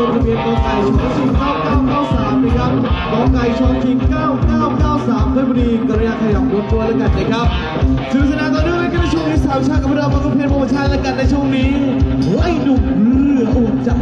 ลงทะเบียนกอไก่ชอชิง9993นะครับกอไก่ชอชิง9993เพชรบุรีกระยาขยับรถตัวแล้วกันนะครับถึงชนาต่อเนื่องเลยกันในช่วงนี้สามชาติกับเรามาก็เพลงโปรโมชั่นแล้วกันในช่วงนี้ไอ้หนุ่มเรือโอจับ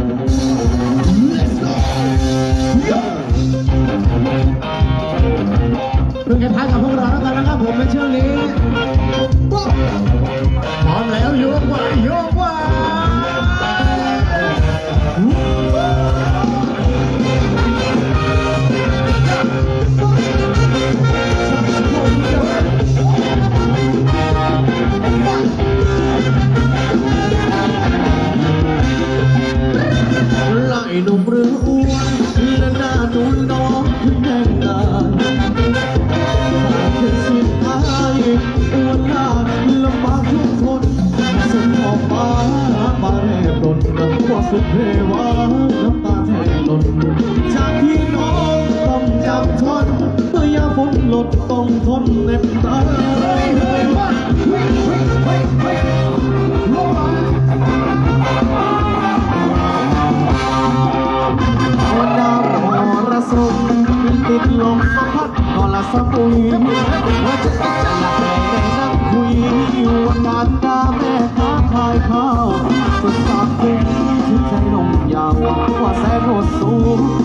สุดเทวาน้ำตาแทงหล่นจากที่น้องต้องจำทนเมื่อยามฝนหลดต้องทนเน็บตาเฮ้ยเฮ้ยเฮ้ยเฮ้ยเฮ้ยเฮ้ย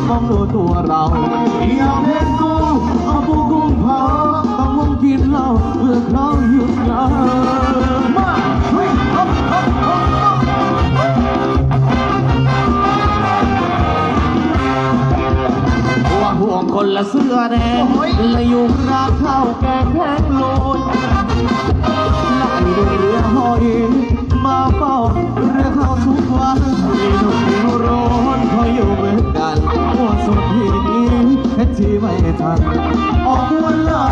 งมองดูตัวเราอยากเห็นกูเอาปูกุ้งเผาต้องวงกินเหล้าเพื่อเขาหยุดงานมาเฮ้ยฮบฮบฮบฮบห่วงห่วงคนละเสื้อแดงและอยู่ราข้าวแกงแห้งโรยและไอ้ดูเรือหอยมาเฝ้าเรือ ทัน ออกวันละ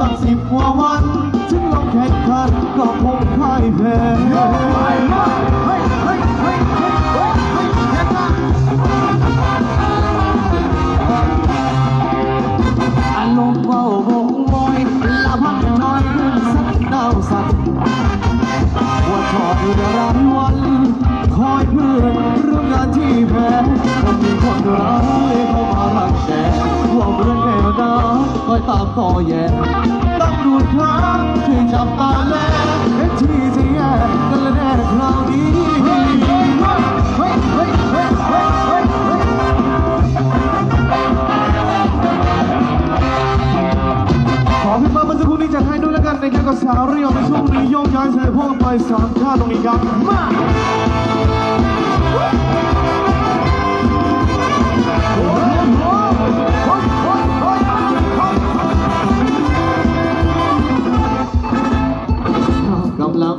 ตั้งสิบกว่าวันถึงลงแข่งขันก็คงพ่ายแพ้เฮ้ยเฮ้ยเฮ้ยเฮ้ยเฮ้ยเฮ้ยเฮ้ยแข่งขันอารมณ์เบาบงบอยละพักนอนขึ้นสักดาวสักว่าทอดเรือรายวันคอยเพื่อนเรื่องงานที่แพ้ก็มีคนร้ายเข้ามารังแก ตามตอแย่ตำรวจครับช่วยจับตาแล้วที่จะแย่กันและแน่คราวนี้ขอพี่ป้ามัสกคลนี้จัให้ด้วยล้กันนะครักัสาวเรียวในช่วงนี้โยกย้ายเธอพวกไปสามชาติตรงนี้ครับมา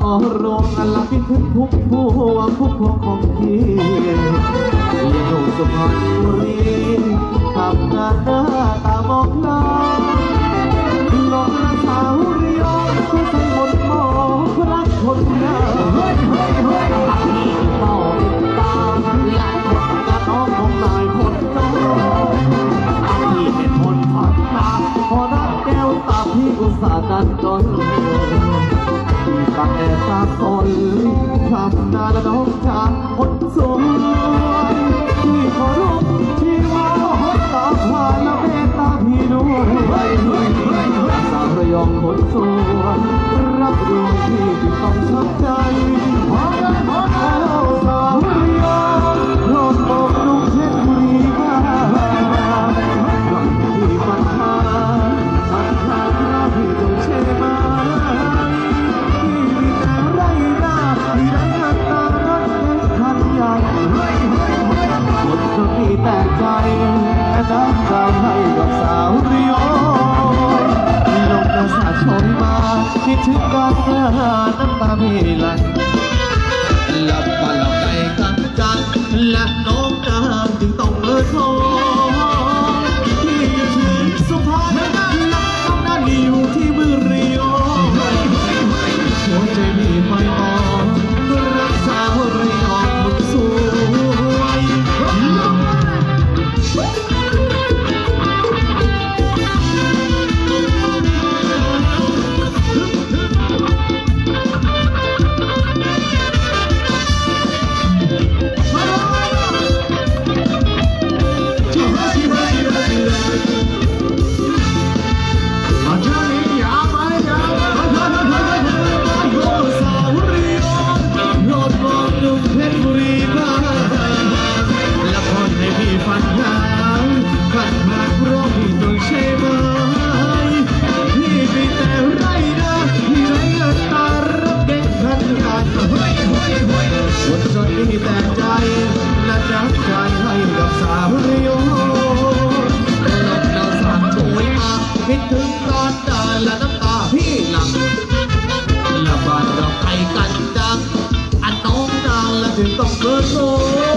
ออกโรงอลับที่ถึงทุกผู้ว่าผู้พวงของพี่เรียนอยู่สุพรรณบุรีทำงานหน้าตามองลา สวยที่เคารพที่ว่าตาผานและเมตตาพี่ด้วยเฮ้ยเฮ้ยเฮ้ยสาวระยองคนสวยรับรองที่ต้อง น้ำตาพี่ไหล 到何处？